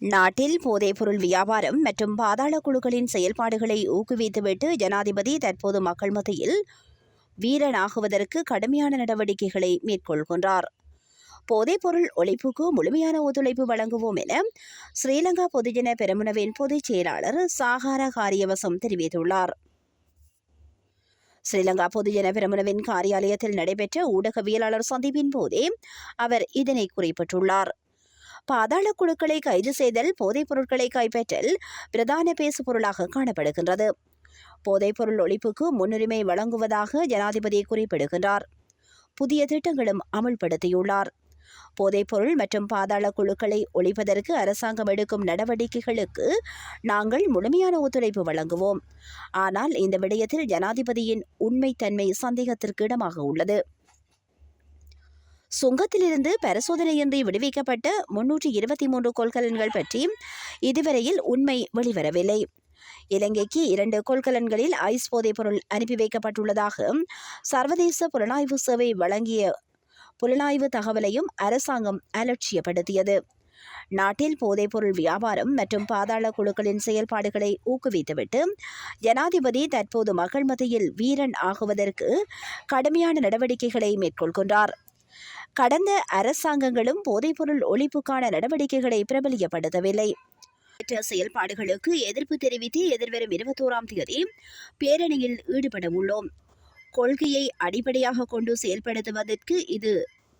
நாட்டில் போதைப்பொருள் வியாபாரம் மற்றும் பாதாள குழுக்களின் செயல்பாடுகளை ஊக்குவித்துவிட்டு ஜனாதிபதி தற்போது மக்கள் மத்தியில் வீரனாகுவதற்கு கடுமையான நடவடிக்கைகளை மேற்கொள்கின்றார். போதைப்பொருள் ஒழிப்புக்கு முழுமையான ஒத்துழைப்பு வழங்குவோம் என ஸ்ரீலங்கா பொதுஜன பெரமுனவின் பொதுச் செயலாளர் சாகார காரியவசம் தெரிவித்துள்ளார். ஸ்ரீலங்கா பொதுஜன பெரமுனவின் காரியாலயத்தில் நடைபெற்ற ஊடகவியலாளர் சந்திப்பின் போதே அவர் இதனை குறிப்பிட்டுள்ளார். பாதாள குழுக்களை கைது செய்தல் போதைப் பொருட்களை கைப்பற்றல் பிரதான பேசு பொருளாக காணப்படுகின்றது போதைப்பொருள் ஒழிப்புக்கு முன்னுரிமை வழங்குவதாக ஜனாதிபதி குறிப்பிடுகின்றார். புதிய திட்டங்களும் அமல்படுத்தியுள்ளார். போதைப்பொருள் மற்றும் பாதாள குழுக்களை ஒழிப்பதற்கு அரசாங்கம் எடுக்கும் நடவடிக்கைகளுக்கு நாங்கள் முழுமையான ஒத்துழைப்பு வழங்குவோம். ஆனால் இந்த விடயத்தில் ஜனாதிபதியின் உண்மைத்தன்மை சந்தேகத்திற்கு இடமாக உள்ளது. சுங்கத்திலிருந்து பரிசோதனையின்றி விடுவிக்கப்பட்ட முன்னூற்றி இருபத்தி மூன்று கொள்கலன்கள் பற்றி இதுவரையில் உண்மை வெளிவரவில்லை. இலங்கைக்கு இரண்டு கொள்கலன்களில் ஐஸ் போதைப்பொருள் அனுப்பி வைக்கப்பட்டுள்ளதாக சர்வதேச புலனாய்வு சேவை வழங்கிய புலனாய்வு தகவலையும் அரசாங்கம் அலட்சியப்படுத்தியது. நாட்டில் போதைப்பொருள் வியாபாரம் மற்றும் பாதாள குழுக்களின் செயல்பாடுகளை ஊக்குவித்துவிட்டு ஜனாதிபதி தற்போது மக்கள் மத்தியில் வீரன் ஆகுவதற்கு கடுமையான நடவடிக்கைகளை மேற்கொள்கின்றார். கடந்த அரசாங்கங்களும் போதைப்பொருள் ஒழிப்புக்கான நடவடிக்கைகளை பிரபலியப்படுத்தவில்லை. மற்ற செயல்பாடுகளுக்கு எதிர்ப்பு தெரிவித்து எதிர்வரும் இருபத்தோராம் தேதி பேரணியில் ஈடுபட உள்ளோம். கொள்கையை அடிப்படையாக கொண்டு செயல்படுத்துவதற்கு இது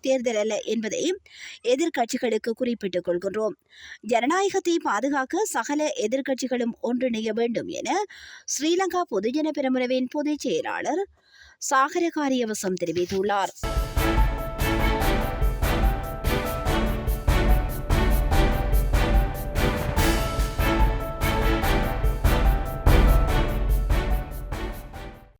தேர்தல் அல்ல என்பதை எதிர்க்கட்சிகளுக்கு குறிப்பிட்டுக் கொள்கின்றோம். ஜனநாயகத்தை பாதுகாக்க சகல எதிர்க்கட்சிகளும் ஒன்றிணைய வேண்டும் என ஸ்ரீலங்கா பொதுஜன பெரமுனவின் பொதுச் செயலாளர் சாகர காரியவசம் தெரிவித்துள்ளார்.